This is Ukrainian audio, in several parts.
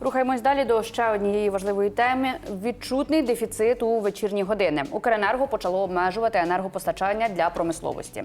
Рухаємось далі до ще однієї важливої теми: відчутний дефіцит у вечірні години. Укренерго почало обмежувати енергопостачання для промисловості.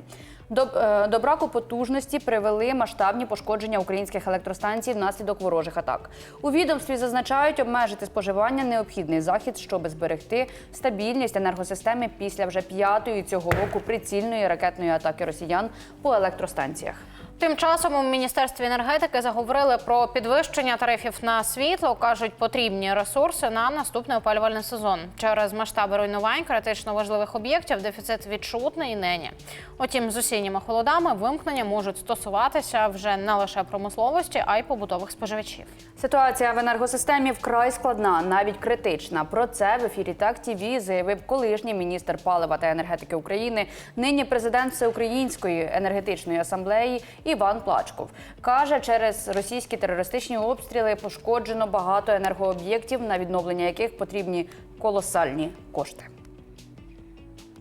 До, е, до браку потужності привели масштабні пошкодження українських електростанцій внаслідок ворожих атак. У відомстві зазначають, обмежити споживання необхідний захід, щоб зберегти стабільність енергосистеми після вже п'ятої цього року прицільної ракетної атаки росіян по електростанціях. Тим часом у міністерстві енергетики заговорили про підвищення тарифів на світло. кажуть, потрібні ресурси на наступний опалювальний сезон. Через масштаби руйнувань критично важливих об'єктів дефіцит відчутний і нині. Утім, з осінніми холодами вимкнення можуть стосуватися вже не лише промисловості, а й побутових споживачів. Ситуація в енергосистемі вкрай складна, навіть критична. Про це в ефірі так ТІВІ заявив колишній міністр палива та енергетики України, нині президент Всеукраїнської енергетичної асамблеї Іван Плачков. Каже, через російські терористичні обстріли пошкоджено багато енергооб'єктів, на відновлення яких потрібні колосальні кошти.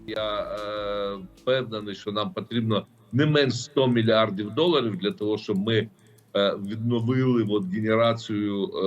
Я е, впевнений, що нам потрібно не менш 100 мільярдів доларів для того, щоб ми е, відновили от, генерацію, е,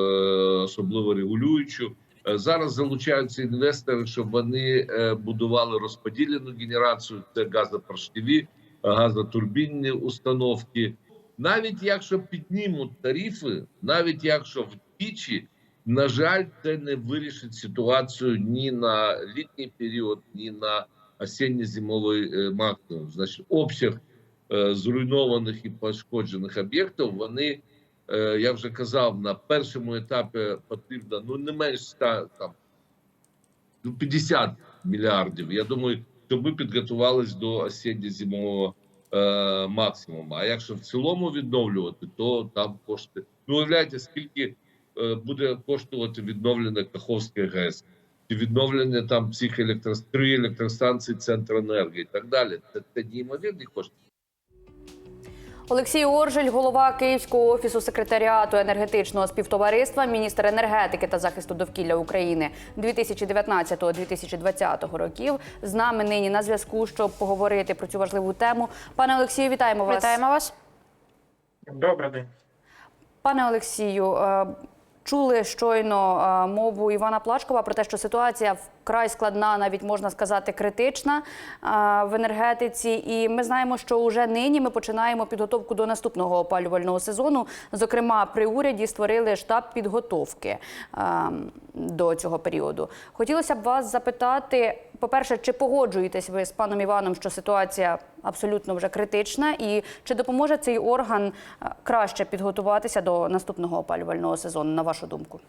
особливо регулюючу. Е, зараз залучаються інвестори, щоб вони е, будували розподілену генерацію. Це газопоршневі, газотурбінні установки. Навіть якщо піднімуть тарифи, навіть якщо вдвічі, на жаль, це не вирішить ситуацію ні на літній період, ні на осінньо-зимовий е, максимум. Значить, обсяг е, зруйнованих і пошкоджених об'єктів. Вони, е, я вже казав, на першому етапі потрібно ну не менш 100, там ну, 50 мільярдів. Я думаю, щоб ми підготувалися до осінньо-зимового е, максимуму. А якщо в цілому відновлювати, то там кошти. Ну, уявляєте, скільки е, буде коштувати відновлення Каховської ГЕС, чи відновлення там всіх електро... три електростанцій Центренерго і так далі. Це, це неймовірні кошти. Олексій Оржель, голова Київського офісу секретаріату енергетичного співтовариства, міністр енергетики та захисту довкілля України 2019-2020 років. З нами нині на зв'язку, щоб поговорити про цю важливу тему. Пане Олексію, вітаємо вас. Вітаємо вас. Добрий день. Пане Олексію, е, чули щойно е, мову Івана Плачкова про те, що ситуація вкрай складна, навіть можна сказати, критична е, в енергетиці. І ми знаємо, що вже нині ми починаємо підготовку до наступного опалювального сезону. Зокрема, при уряді створили штаб підготовки е, до цього періоду. Хотілося б вас запитати. По-перше, чи погоджуєтесь ви з паном Іваном, що ситуація абсолютно вже критична, і чи допоможе цей орган е, краще підготуватися до наступного опалювального сезону, на вашу думку?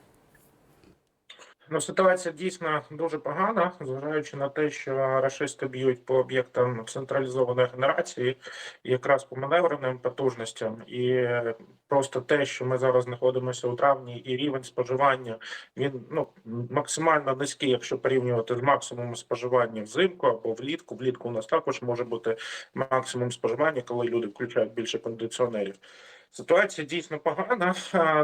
Ну, ситуація дійсно дуже погана, зважаючи на те, що рашисти б'ють по об'єктам централізованої генерації, якраз по маневреним потужностям, і просто те, що ми зараз знаходимося у травні, і рівень споживання він ну максимально низький, якщо порівнювати з максимумом споживання взимку або влітку. Влітку у нас також може бути максимум споживання, коли люди включають більше кондиціонерів. Ситуація дійсно погана.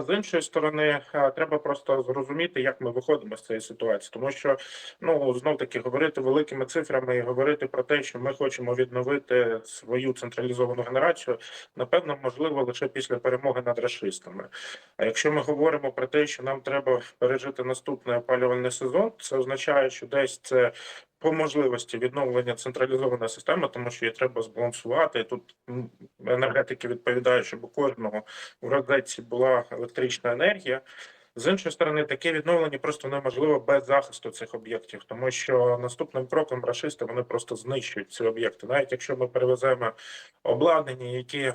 З іншої сторони, треба просто зрозуміти, як ми виходимо з цієї ситуації, тому що ну знов таки говорити великими цифрами і говорити про те, що ми хочемо відновити свою централізовану генерацію, напевно, можливо лише після перемоги над расистами. А якщо ми говоримо про те, що нам треба пережити наступний опалювальний сезон, це означає, що десь це по можливості відновлення централізованої системи, тому що її треба збалансувати. Тут енергетики відповідають, щоб у кожного в розетці була електрична енергія. З іншої сторони, таке відновлення просто неможливо без захисту цих об'єктів, тому що наступним кроком рашисти вони просто знищують ці об'єкти. Навіть якщо ми перевеземо обладнання, які е,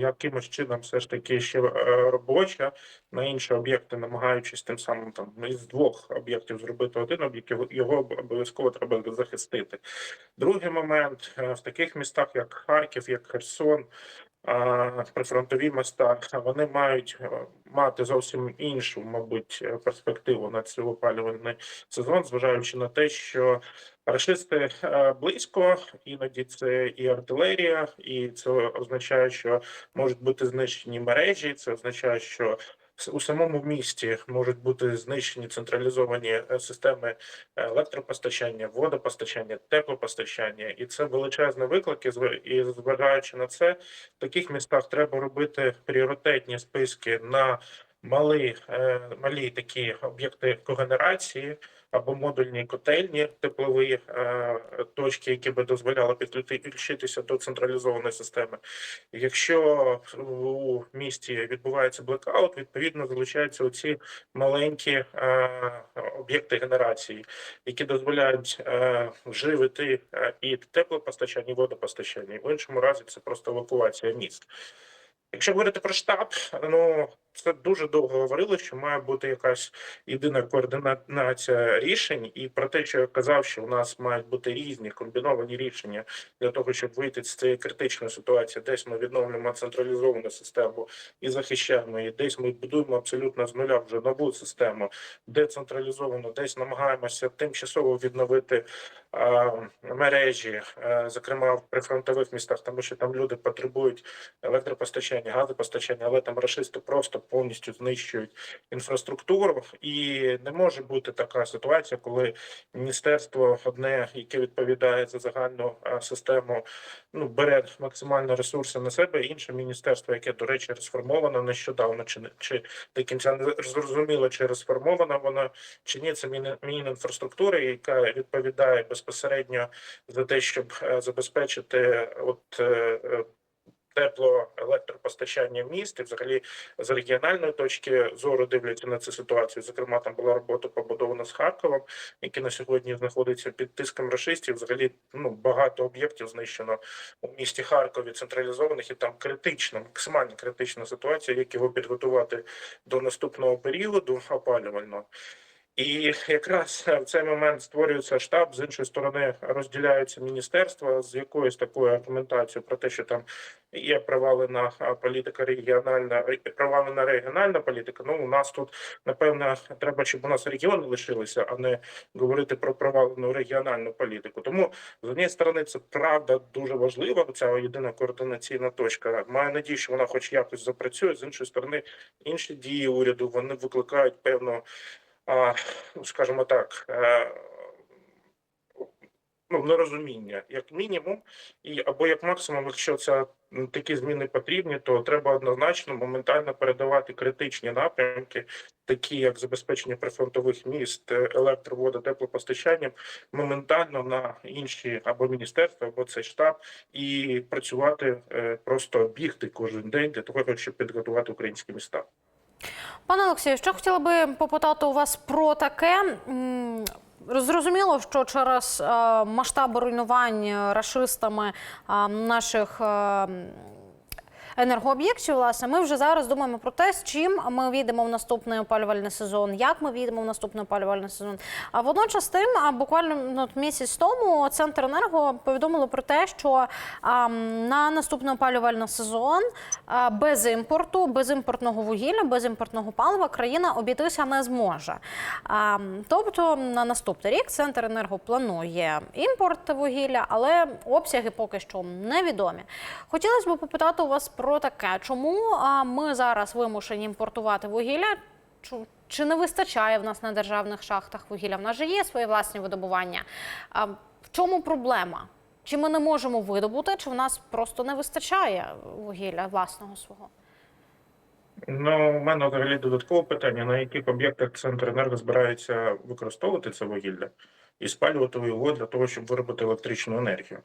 якимось чином все ж таки ще е, робоче на інші об'єкти, намагаючись тим самим там із двох об'єктів зробити один об'єкт, його- обов'язково треба захистити. Другий момент е, в таких містах, як Харків, як Херсон. Прифронтові міста вони мають е, мати зовсім іншу, мабуть, е, перспективу на цей опалювальний сезон, зважаючи на те, що рашисти е, близько, іноді це і артилерія, і це означає, що можуть бути знищені мережі. Це означає, що у самому місті можуть бути знищені централізовані е, системи електропостачання, водопостачання, теплопостачання, і це величезні виклики. І зважаючи на це, в таких містах треба робити пріоритетні списки на малі, е, малі такі об'єкти когенерації або модульні котельні, теплові е, точки, які би дозволяли підключити- підключитися до централізованої системи. Якщо у місті відбувається блекаут, відповідно залучаються оці маленькі е, об'єкти генерації, які дозволяють е, живити і теплопостачання, і водопостачання. В іншому разі це просто евакуація міст. Якщо говорити про штаб, ну це дуже довго говорили, що має бути якась єдина координація рішень, і про те, що я казав, що у нас мають бути різні комбіновані рішення для того, щоб вийти з цієї критичної ситуації. Десь ми відновлюємо централізовану систему і захищаємо її, десь ми будуємо абсолютно з нуля вже нову систему, децентралізовану, десь намагаємося тимчасово відновити а, мережі, а, зокрема в прифронтових містах, тому що там люди потребують електропостачання, газопостачання, але там рашисти просто повністю знищують інфраструктуру, і не може бути така ситуація, коли міністерство одне, яке відповідає за загальну систему, ну бере максимально ресурси на себе. Інше міністерство, яке до речі розформовано нещодавно, чи не чи до кінця не зрозуміло, чи розформована вона чи ні. Це Мін- Мінінфраструктури, яка відповідає безпосередньо за те, щоб е, забезпечити от. Тепло електропостачання міст і взагалі з регіональної точки зору дивляться на цю ситуацію. Зокрема, там була робота побудована з Харковом, який на сьогодні знаходиться під тиском рашистів. Взагалі, ну багато об'єктів знищено у місті Харкові, централізованих і там критична, максимально критична ситуація, як його підготувати до наступного періоду опалювального. І якраз в цей момент створюється штаб, з іншої сторони розділяються міністерства з якоюсь такою аргументацією про те, що там є провалена політика регіональна, провалена регіональна політика. Ну у нас тут напевно треба, щоб у нас регіони лишилися, а не говорити про провалену регіональну політику. Тому з однієї сторони це правда дуже важлива. Ця єдина координаційна точка. Маю надію, що вона, хоч якось запрацює. З іншої сторони, інші дії уряду вони викликають певну ну, скажімо так, е, ну, нерозуміння, як мінімум, і або як максимум, якщо це такі зміни потрібні, то треба однозначно моментально передавати критичні напрямки, такі як забезпечення прифронтових міст, е, електровода, теплопостачанням, моментально на інші або міністерства, або цей штаб, і працювати е, просто бігти кожен день для того, щоб підготувати українські міста. Пане Олексію, що хотіла би попитати у вас про таке. Зрозуміло, що через е, масштаби руйнувань расистами рашистами е, наших е, енергооб'єктів, власне, ми вже зараз думаємо про те, з чим ми війдемо в наступний опалювальний сезон, як ми війдемо в наступний опалювальний сезон. А водночас тим, буквально ну, місяць тому центр енерго повідомило про те, що на наступний опалювальний сезон без імпорту, без імпортного вугілля, без імпортного палива країна обійтися не зможе. Тобто на наступний рік центр енерго планує імпорт вугілля, але обсяги поки що невідомі. Хотілося б попитати у вас про таке, чому ми зараз вимушені імпортувати вугілля? Чи не вистачає в нас на державних шахтах вугілля? В нас же є свої власні видобування. В чому проблема? Чи ми не можемо видобути, чи в нас просто не вистачає вугілля власного свого? Ну, у мене взагалі додаткове питання: на яких об'єктах Центренерго збирається використовувати це вугілля і спалювати його для того, щоб виробити електричну енергію.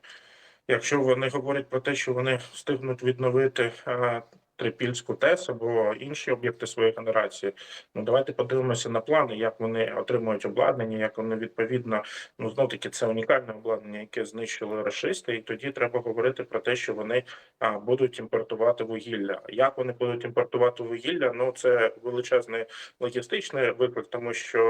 Якщо вони говорять про те, що вони встигнуть відновити е, Трипільську ТЕС або інші об'єкти своєї генерації, ну давайте подивимося на плани, як вони отримують обладнання, як вони відповідно, ну знов таки це унікальне обладнання, яке знищили рашисти, і тоді треба говорити про те, що вони а, будуть імпортувати вугілля. Як вони будуть імпортувати вугілля? Ну це величезний логістичний виклик, тому що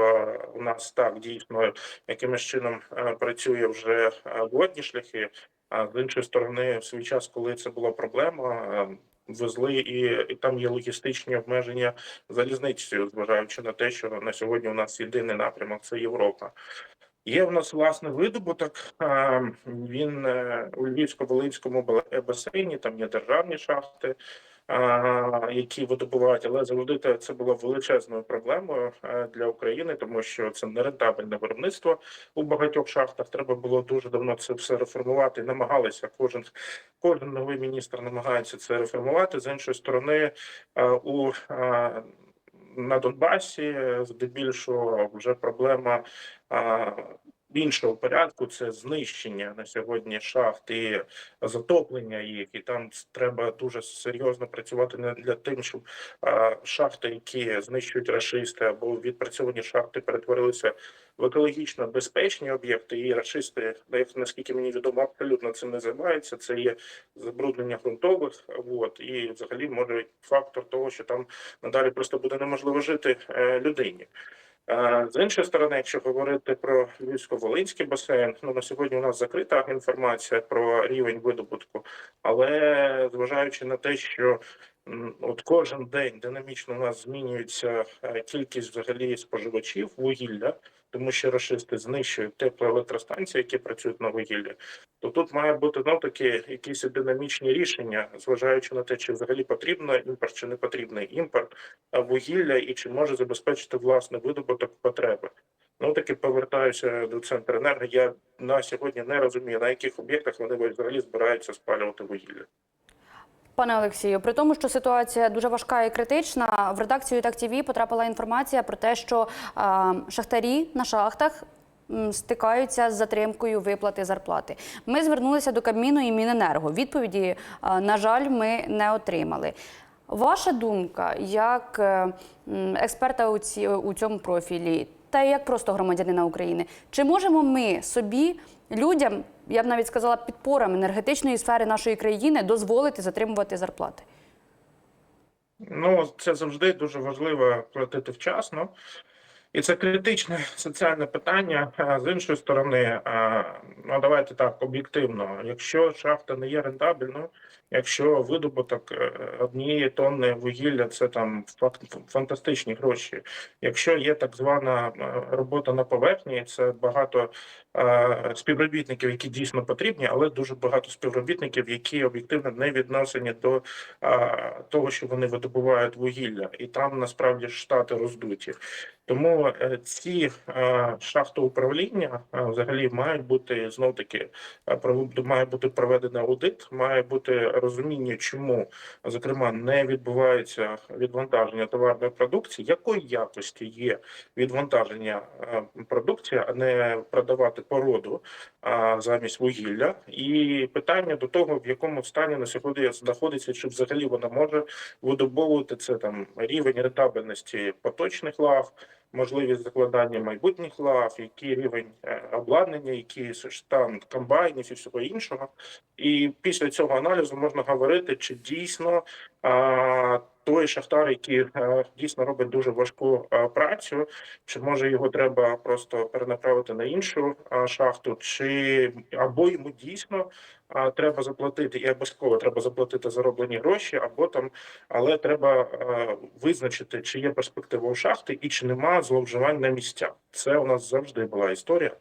у нас так дійсно якимось чином працює вже водні шляхи. А з іншої сторони, в свій час, коли це була проблема, везли і, і там є логістичні обмеження залізницею, зважаючи на те, що на сьогодні у нас єдиний напрямок це Європа. Є в нас власне видобуток. Він е, у Львівсько-Волинському басейні, там є державні шахти, які видобувають, але завжди це було величезною проблемою е, для України, тому що це нерентабельне виробництво у багатьох шахтах. Треба було дуже давно це все реформувати. Намагалися кожен кожен новий міністр намагається це реформувати. З іншої сторони, е, у е, на Донбасі здебільшого вже проблема іншого порядку це знищення на сьогодні шахт і затоплення їх. І там треба дуже серйозно працювати над для тим, щоб шахти, які знищують рашисти або відпрацьовані шахти, перетворилися в екологічно безпечні об'єкти. І рашисти, наскільки мені відомо, абсолютно цим не займаються. Це є забруднення ґрунтових вод, і взагалі може фактор того, що там надалі просто буде неможливо жити е, людині. Е, З іншої сторони, якщо говорити про Львівсько-Волинський басейн, ну на сьогодні у нас закрита інформація про рівень видобутку, але зважаючи на те, що от кожен день динамічно у нас змінюється е, кількість взагалі споживачів вугілля, тому що рашисти знищують теплоелектростанції, які працюють на вугіллі, то тут має бути знов таки якісь динамічні рішення, зважаючи на те, чи взагалі потрібно імпорт чи не потрібний імпорт вугілля, і чи може забезпечити власний видобуток потреби. Ну таки повертаюся до центру енерго. Я на сьогодні не розумію, на яких об'єктах вони взагалі збираються спалювати вугілля. Пане Олексію, при тому, що ситуація дуже важка і критична, в редакцію так ТВ потрапила інформація про те, що е, шахтарі на шахтах стикаються з затримкою виплати зарплати. Ми звернулися до Кабміну і Міненерго. Відповіді, на жаль, ми не отримали. Ваша думка, як експерта у цьому профілі, та й як просто громадянина України, чи можемо ми собі, людям, я б навіть сказала, підпорам енергетичної сфери нашої країни дозволити затримувати зарплати? Ну, це завжди дуже важливо платити вчасно. І це критичне соціальне питання. З іншої сторони, ну давайте так об'єктивно. Якщо шахта не є рентабельною, якщо видобуток е, однієї тонни вугілля це там фантастичні гроші. Якщо є так звана е, робота на поверхні, це багато е, співробітників, які дійсно потрібні, але дуже багато співробітників, які об'єктивно не відносені до того, що вони видобувають вугілля, і там насправді штати роздуті. Тому ці шахтоуправління е, взагалі мають бути знов таки має бути проведений аудит, має бути розуміння, чому зокрема не відбувається відвантаження товарної продукції, якої якості є відвантаження е, продукції, а не продавати породу замість вугілля. І питання до того, в якому стані на сьогодні знаходиться, чи взагалі вона може видобовувати це там рівень рентабельності поточних лав, можливість закладання майбутніх лав, який рівень е, обладнання, який стан комбайнів і всього іншого. І після цього аналізу можна говорити, чи дійсно а, той шахтар, який е, дійсно робить дуже важку е, працю, чи може його треба просто перенаправити на іншу е, шахту, чи або йому дійсно а, треба заплатити і обов'язково треба заплатити зароблені гроші, або там, але треба визначити, чи є перспектива у шахти і чи нема зловживань на місцях. Це у нас завжди була історія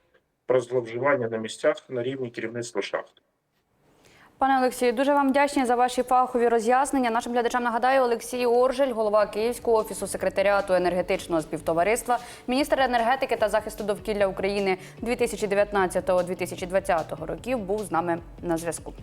про зловживання на місцях на рівні керівництва шахти. Пане Олексію, дуже вам вдячні за ваші фахові роз'яснення. Нашим глядачам нагадаю, Олексій Оржель, голова Київського офісу секретаріату енергетичного співтовариства, міністр енергетики та захисту довкілля України 2019-2020 років, був з нами на зв'язку.